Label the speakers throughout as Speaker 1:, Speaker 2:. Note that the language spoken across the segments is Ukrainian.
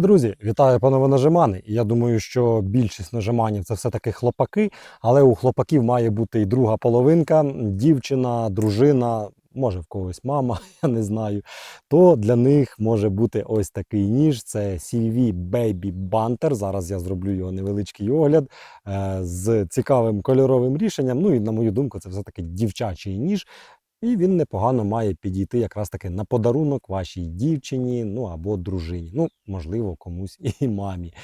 Speaker 1: Друзі, вітаю панове нажимани. Я думаю, що більшість нажиманів це все-таки хлопаки, але у хлопаків має бути і друга половинка, дівчина, дружина, може в когось мама, я не знаю. То для них може бути ось такий ніж. Це CVV Baby Banter. Зараз я зроблю його невеличкий огляд е, з цікавим кольоровим рішенням. Ну і на мою думку, це все-таки дівчачий ніж. І він непогано має підійти якраз таки на подарунок вашій дівчині, ну або дружині. Ну, можливо, комусь і мамі.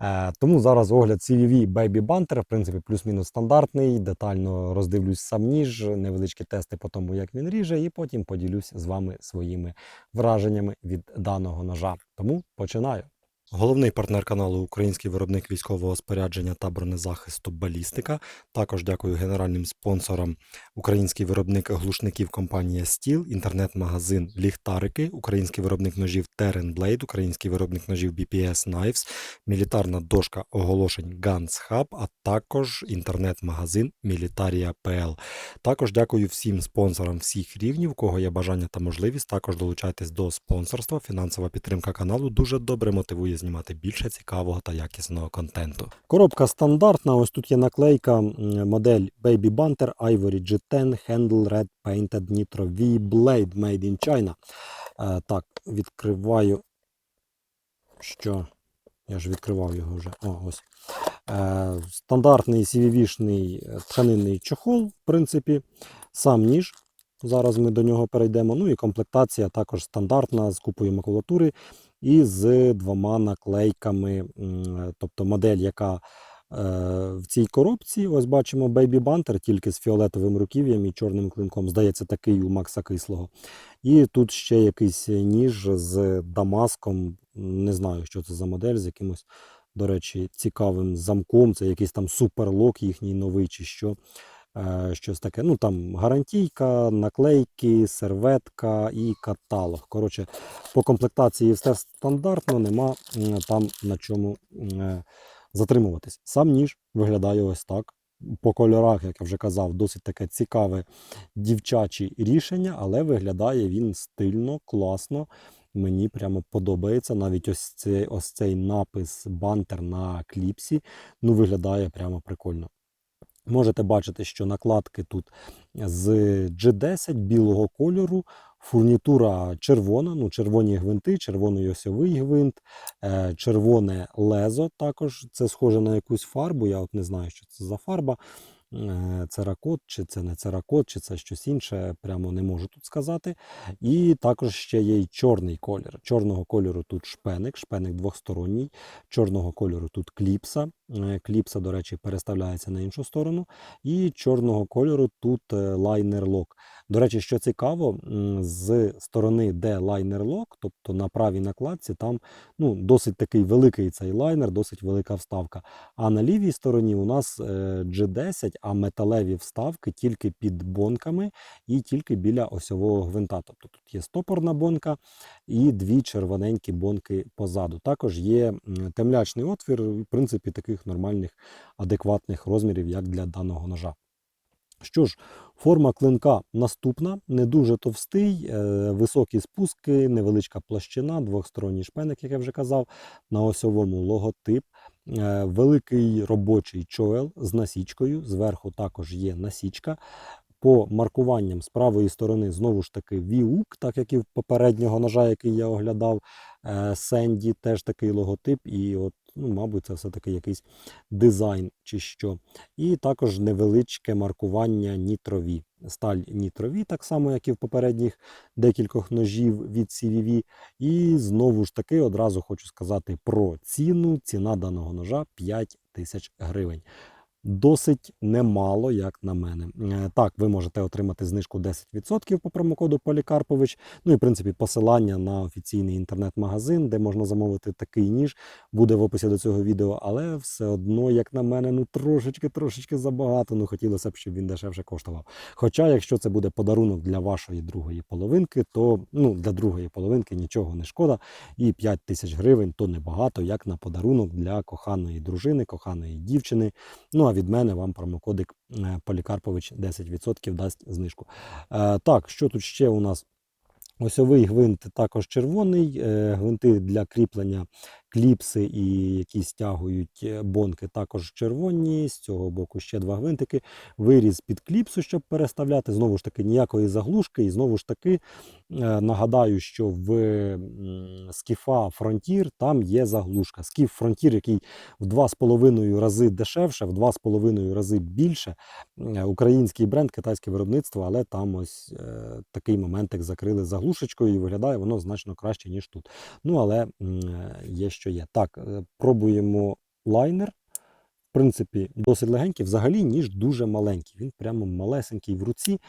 Speaker 1: Е, тому зараз огляд CVV Baby Banter, в принципі, плюс-мінус стандартний. Детально роздивлюсь сам ніж, невеличкі тести по тому, як він ріже, і потім поділюсь з вами своїми враженнями від даного ножа. Тому починаю. Головний партнер каналу Український виробник військового спорядження та бронезахисту Балістика. Також дякую генеральним спонсорам Український виробник глушників компанія Steel, інтернет-магазин Ліхтарики, Український виробник ножів Blade, Український виробник ножів BPS Knives, мілітарна дошка оголошень Guns Hub, а також інтернет-магазин Militaria.pl. Також дякую всім спонсорам всіх рівнів, кого є бажання та можливість. Також долучайтесь до спонсорства. Фінансова підтримка каналу дуже добре мотивує знімати більше цікавого та якісного контенту. Коробка стандартна. Ось тут є наклейка модель Baby Banter Ivory G10 Handle Red Painted Nitro V Blade Made in China. Е, так, відкриваю. Що? Я ж відкривав його вже. О, ось. Е, стандартний CVV-шний тканинний чохол, в принципі, сам ніж. Зараз ми до нього перейдемо. Ну і комплектація також стандартна з купою макулатури і з двома наклейками. Тобто модель, яка е, в цій коробці, ось бачимо Baby Banter, тільки з фіолетовим руків'ям і чорним клинком. Здається, такий у Макса Кислого. І тут ще якийсь ніж з Дамаском. Не знаю, що це за модель, з якимось, до речі, цікавим замком. Це якийсь там суперлок їхній новий чи що. Е, Щось таке. Ну там гарантійка, наклейки, серветка і каталог. Коротше, по комплектації все стандартно, нема там на чому е, затримуватись. Сам ніж виглядає ось так. По кольорах, як я вже казав, досить таке цікаве дівчаче рішення, але виглядає він стильно, класно. Мені прямо подобається. Навіть ось цей, ось цей напис бантер на кліпсі. Ну, виглядає прямо прикольно. Можете бачити, що накладки тут з G10 білого кольору, фурнітура червона, ну червоні гвинти, червоний осьовий гвинт, е, червоне лезо також. Це схоже на якусь фарбу. Я от не знаю, що це за фарба. Е, Церакот, чи це не церакот, чи це щось інше, прямо не можу тут сказати. І також ще є й чорний колір. Чорного кольору тут шпеник, шпеник двохсторонній, чорного кольору тут кліпса. Е, Кліпса, до речі, переставляється на іншу сторону. І чорного кольору тут е, лайнер-лок. До речі, що цікаво, з сторони, де лайнер-лок, тобто на правій накладці, там ну, досить такий великий цей лайнер, досить велика вставка. А на лівій стороні у нас е, G10, а металеві вставки тільки під бонками і тільки біля осьового гвинта. Тобто тут є стопорна бонка і дві червоненькі бонки позаду. Також є темлячний отвір, в принципі, таких нормальних, адекватних розмірів, як для даного ножа. Що ж, форма клинка наступна, не дуже товстий, е, високі спуски, невеличка площина, двохсторонній шпеник, як я вже казав, на осьовому логотип, е, великий робочий чоел з насічкою. Зверху також є насічка. По маркуванням з правої сторони знову ж таки віук, так як і в попереднього ножа, який я оглядав, е, Сенді, теж такий логотип, і от, ну, мабуть, це все-таки якийсь дизайн чи що. І також невеличке маркування нітрові. Сталь нітрові, так само, як і в попередніх декількох ножів від CVV. І знову ж таки одразу хочу сказати про ціну. Ціна даного ножа 5 тисяч гривень. Досить немало, як на мене. Е, Так, ви можете отримати знижку 10% по промокоду Полікарпович. Ну і в принципі посилання на офіційний інтернет-магазин, де можна замовити такий ніж, буде в описі до цього відео. Але все одно, як на мене, ну трошечки, трошечки забагато. Ну хотілося б, щоб він дешевше коштував. Хоча, якщо це буде подарунок для вашої другої половинки, то ну для другої половинки нічого не шкода. І 5 тисяч гривень то небагато, як на подарунок для коханої дружини, коханої дівчини. Ну а від мене вам промокодик е, Полікарпович 10% дасть знижку. Е, Так, що тут ще у нас? Осьовий гвинт також червоний, е, гвинти для кріплення кліпси і які стягують е, бонки, також червоні. З цього боку ще два гвинтики. Виріз під кліпсу, щоб переставляти. Знову ж таки, ніякої заглушки. І знову ж таки, е, нагадаю, що в скіфа Frontier там є заглушка. Скіф Frontier, який в 2,5 рази дешевше, в 2,5 рази більше. Е, Український бренд, китайське виробництво, але там ось е, такий моментик закрили заглушечкою і виглядає воно значно краще, ніж тут. Ну, але є що є. Так, е, пробуємо лайнер. В принципі, досить легенький, взагалі ніж дуже маленький. Він прямо малесенький в руці,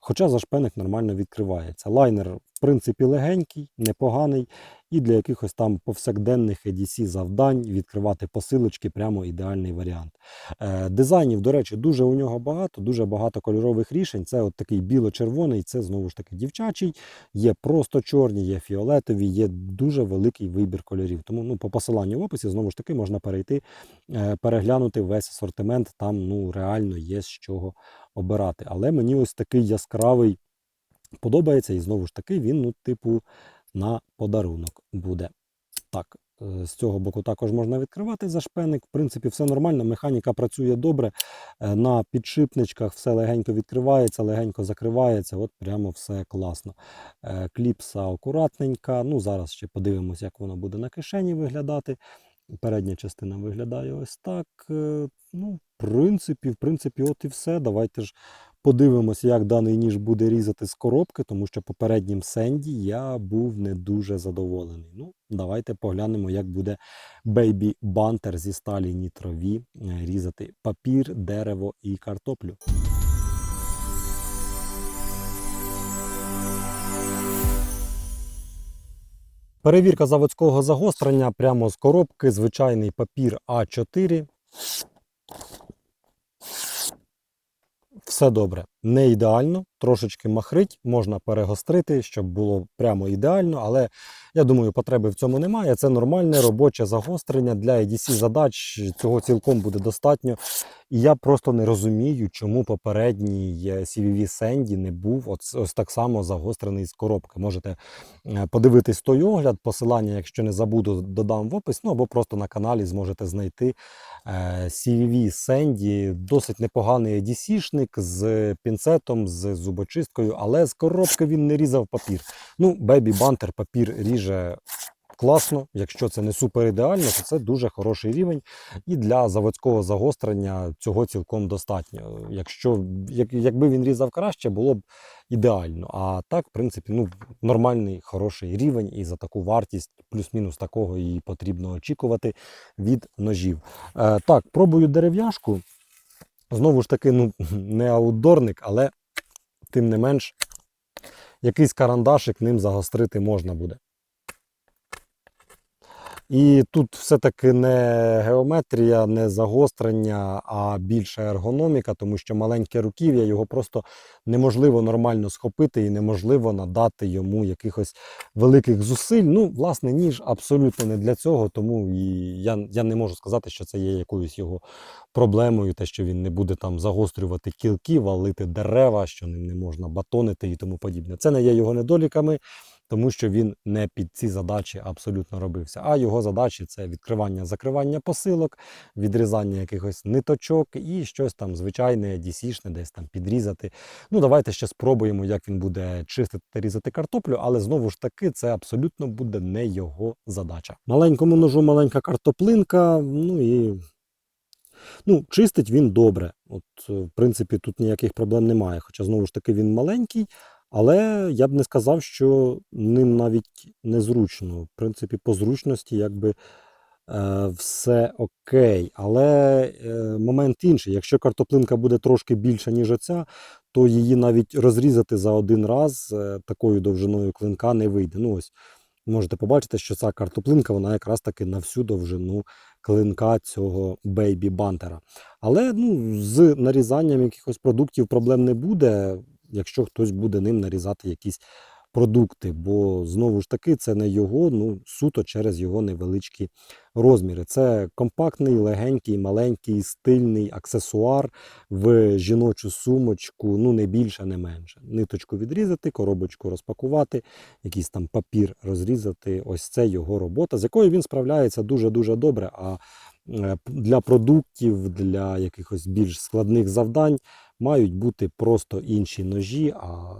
Speaker 1: хоча зашпеник нормально відкривається. Лайнер, в принципі, легенький, непоганий, і для якихось там повсякденних EDC завдань відкривати посилочки прямо ідеальний варіант. Е, Дизайнів, до речі, дуже у нього багато, дуже багато кольорових рішень. Це от такий біло-червоний, це знову ж таки дівчачий. Є просто чорні, є фіолетові, є дуже великий вибір кольорів. Тому ну, по посиланню в описі знову ж таки можна перейти, е, переглянути весь асортимент. Там ну, реально є з чого обирати. Але мені ось такий яскравий подобається, і знову ж таки, він, ну, типу, на подарунок буде. Так, е, з цього боку також можна відкривати зашпеник. В принципі, все нормально, механіка працює добре. Е, На підшипничках все легенько відкривається, легенько закривається. От прямо все класно. Е, Кліпса акуратненька. Ну, зараз ще подивимось, як воно буде на кишені виглядати. Передня частина виглядає ось так. Ну, в принципі, в принципі, от і все. Давайте ж подивимося, як даний ніж буде різати з коробки, тому що попереднім Сенді я був не дуже задоволений. Ну, давайте поглянемо, як буде Baby Banter зі сталі нітрові е, різати папір, дерево і картоплю. Перевірка заводського загострення прямо з коробки, звичайний папір А4. Все добре, не ідеально, трошечки махрить, можна перегострити, щоб було прямо ідеально, але я думаю, потреби в цьому немає. Це нормальне робоче загострення для EDC задач. Цього цілком буде достатньо. І я просто не розумію, чому попередній е, CVV Sandy не був ось, ось так само загострений з коробки. Можете е, подивитись той огляд, посилання, якщо не забуду, додам в опис, ну або просто на каналі зможете знайти е, CVV Sandy. Досить непоганий EDC-шник з пінцетом, з зубочисткою, але з коробки він не різав папір. Ну, Banter папір ріже класно. Якщо це не супер ідеально, то це дуже хороший рівень. І для заводського загострення цього цілком достатньо. Якщо як, якби він різав краще, було б ідеально. А так, в принципі, ну нормальний хороший рівень, і за таку вартість, плюс-мінус такого і потрібно очікувати від ножів. Е, так, пробую дерев'яшку. Знову ж таки, ну не аутдорник, але тим не менш, якийсь карандашик ним загострити можна буде. І тут все-таки не геометрія, не загострення, а більше ергономіка, тому що маленьке руків'я його просто неможливо нормально схопити і неможливо надати йому якихось великих зусиль. Ну, власне, ніж абсолютно не для цього, тому і я, я не можу сказати, що це є якоюсь його проблемою, те, що він не буде там загострювати кілки, валити дерева, що ним не можна батонити і тому подібне. Це не є його недоліками тому що він не під ці задачі абсолютно робився. А його задачі це відкривання, закривання посилок, відрізання якихось ниточок і щось там звичайне, DC-шне, десь там підрізати. Ну, давайте ще спробуємо, як він буде чистити та різати картоплю, але знову ж таки це абсолютно буде не його задача. Маленькому ножу маленька картоплинка, ну і. Ну, чистить він добре. От, в принципі, тут ніяких проблем немає. Хоча, знову ж таки, він маленький, але я б не сказав, що ним навіть незручно. В принципі, по зручності якби е, все окей. Але е, момент інший. Якщо картоплинка буде трошки більша, ніж оця, то її навіть розрізати за один раз е, такою довжиною клинка не вийде. Ну ось Можете побачити, що ця картоплинка вона якраз таки на всю довжину клинка цього бейбі бантера. Але ну, з нарізанням якихось продуктів проблем не буде якщо хтось буде ним нарізати якісь продукти, бо знову ж таки це не його, ну суто через його невеличкі розміри. Це компактний, легенький, маленький, стильний аксесуар в жіночу сумочку, ну не більше, не менше. Ниточку відрізати, коробочку розпакувати, якийсь там папір розрізати. Ось це його робота, з якою він справляється дуже-дуже добре. А е, для продуктів, для якихось більш складних завдань мають бути просто інші ножі, а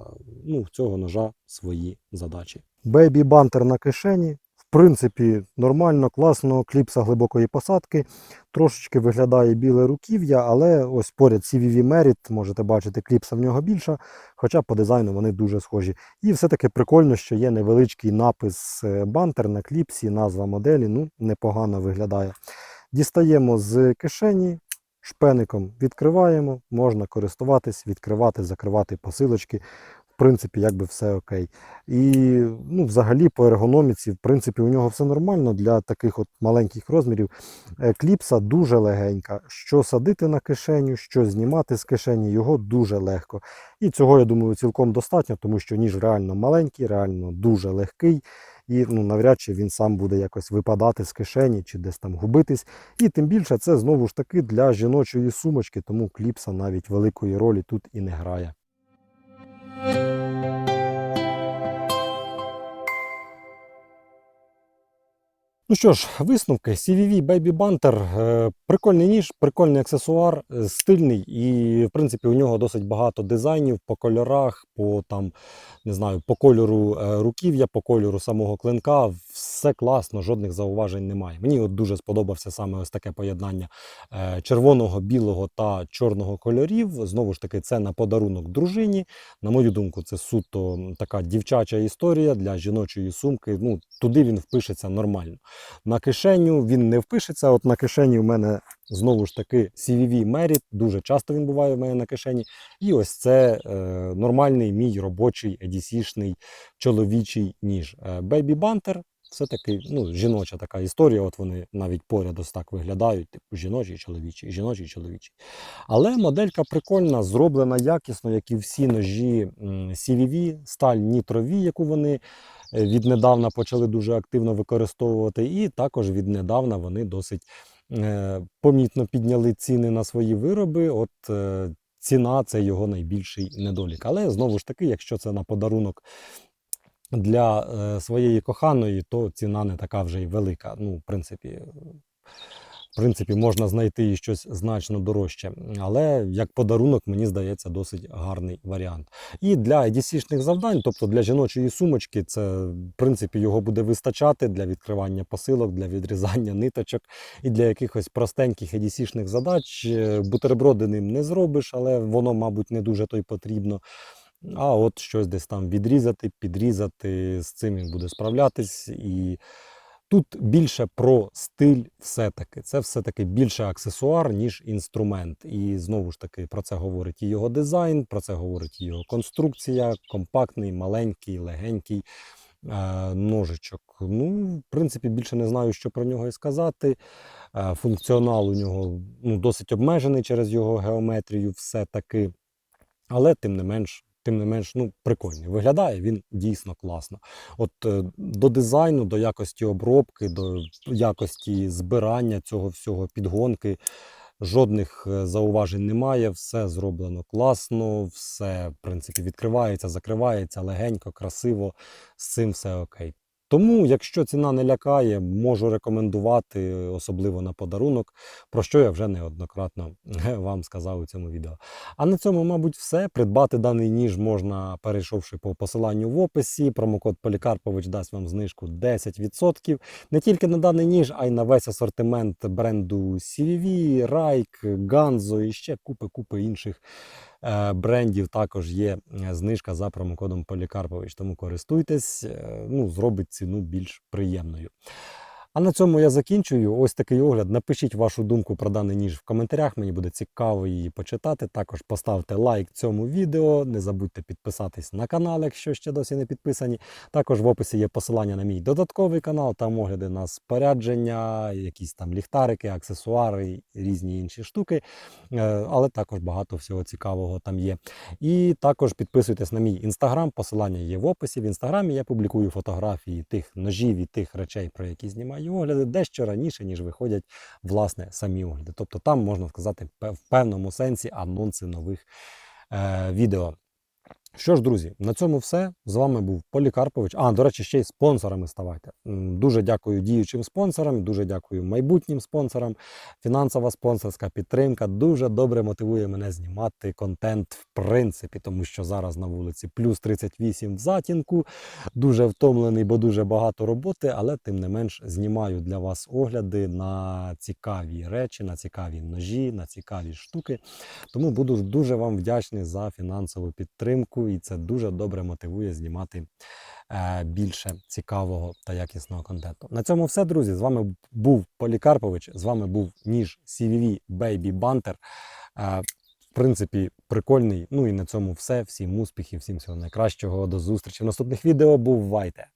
Speaker 1: ну, в цього ножа свої задачі. Бейбі бантер на кишені. В принципі, нормально, класно, кліпса глибокої посадки. Трошечки виглядає біле руків'я, але ось поряд CVV Merit, можете бачити, кліпса в нього більша, хоча по дизайну вони дуже схожі. І все-таки прикольно, що є невеличкий напис бантер на кліпсі, назва моделі, ну, непогано виглядає. Дістаємо з кишені, шпеником відкриваємо, можна користуватись, відкривати, закривати посилочки. В принципі, якби все окей. І ну, взагалі по ергономіці, в принципі, у нього все нормально для таких от маленьких розмірів. Е, Кліпса дуже легенька. Що садити на кишеню, що знімати з кишені, його дуже легко. І цього, я думаю, цілком достатньо, тому що ніж реально маленький, реально дуже легкий. І ну, навряд чи він сам буде якось випадати з кишені чи десь там губитись. І тим більше це знову ж таки для жіночої сумочки, тому кліпса навіть великої ролі тут і не грає. Ну що ж, висновки. CVV Baby Banter. е, Прикольний ніж, прикольний аксесуар, е, стильний і, в принципі, у нього досить багато дизайнів по кольорах, по там, не знаю, по кольору е, руків'я, по кольору самого клинка. Все класно, жодних зауважень немає. Мені от дуже сподобався саме ось таке поєднання червоного, білого та чорного кольорів. Знову ж таки, це на подарунок дружині. На мою думку, це суто така дівчача історія для жіночої сумки. Ну, туди він впишеться нормально. На кишеню він не впишеться. От на кишені в мене знову ж таки CVV Merit, дуже часто він буває в мене на кишені. І ось це е, нормальний мій робочий EDC-шний чоловічий ніж. Е, Baby Banter все-таки ну, жіноча така історія. От вони навіть поряд ось так виглядають, типу жіночий, чоловічий, жіночий, чоловічий. Але моделька прикольна, зроблена якісно, як і всі ножі CVV, сталь нітрові, яку вони віднедавна почали дуже активно використовувати, і також віднедавна вони досить е, помітно підняли ціни на свої вироби. От е, ціна це його найбільший недолік. Але знову ж таки, якщо це на подарунок для е, своєї коханої, то ціна не така вже й велика. Ну, в принципі, в принципі, можна знайти і щось значно дорожче. Але як подарунок, мені здається, досить гарний варіант. І для EDC-шних завдань, тобто для жіночої сумочки, це в принципі його буде вистачати для відкривання посилок, для відрізання ниточок і для якихось простеньких EDC-шних задач. Е, Бутерброди ним не зробиш, але воно, мабуть, не дуже то й потрібно. А от щось десь там відрізати, підрізати, з цим він буде справлятись. І тут більше про стиль все-таки. Це все-таки більше аксесуар, ніж інструмент. І знову ж таки про це говорить і його дизайн, про це говорить і його конструкція, компактний, маленький, легенький е, ножичок. Ну, в принципі, більше не знаю, що про нього і сказати. Е, функціонал у нього ну, досить обмежений через його геометрію, все-таки. Але тим не менш, тим не менш, ну, прикольний. Виглядає він дійсно класно. От е, до дизайну, до якості обробки, до якості збирання цього всього, підгонки. Жодних е, зауважень немає, все зроблено класно, все, в принципі, відкривається, закривається легенько, красиво, з цим все окей. Тому, якщо ціна не лякає, можу рекомендувати, особливо на подарунок, про що я вже неоднократно вам сказав у цьому відео. А на цьому, мабуть, все. Придбати даний ніж можна, перейшовши по посиланню в описі. Промокод Полікарпович дасть вам знижку 10%. Не тільки на даний ніж, а й на весь асортимент бренду CVV, Rike, Ganzo і ще купи-купи інших брендів. Також є е, знижка за промокодом Полікарпович. Тому користуйтесь, е, ну, зробить ціну більш приємною. А на цьому я закінчую. Ось такий огляд. Напишіть вашу думку про даний ніж в коментарях. Мені буде цікаво її почитати. Також поставте лайк цьому відео. Не забудьте підписатись на канал, якщо ще досі не підписані. Також в описі є посилання на мій додатковий канал. Там огляди на спорядження, якісь там ліхтарики, аксесуари, різні інші штуки. Е, Але також багато всього цікавого там є. І також підписуйтесь на мій інстаграм. Посилання є в описі. В інстаграмі я публікую фотографії тих ножів і тих речей, про які знімаю огляди, дещо раніше, ніж виходять власне самі огляди. Тобто там можна сказати в певному сенсі анонси нових е, відео. Що ж, друзі, на цьому все. З вами був Полікарпович. А, до речі, ще й спонсорами ставайте. Дуже дякую діючим спонсорам, дуже дякую майбутнім спонсорам. Фінансова спонсорська підтримка дуже добре мотивує мене знімати контент в принципі, тому що зараз на вулиці плюс 38 в затінку. Дуже втомлений, бо дуже багато роботи, але тим не менш знімаю для вас огляди на цікаві речі, на цікаві ножі, на цікаві штуки. Тому буду дуже вам вдячний за фінансову підтримку, і це дуже добре мотивує знімати е, більше цікавого та якісного контенту. На цьому все, друзі. З вами був Полікарпович. З вами був ніж CVV Baby Banter. В принципі, прикольний. Ну і на цьому все. Всім успіхів, всім всього найкращого. До зустрічі в наступних відео. Бувайте!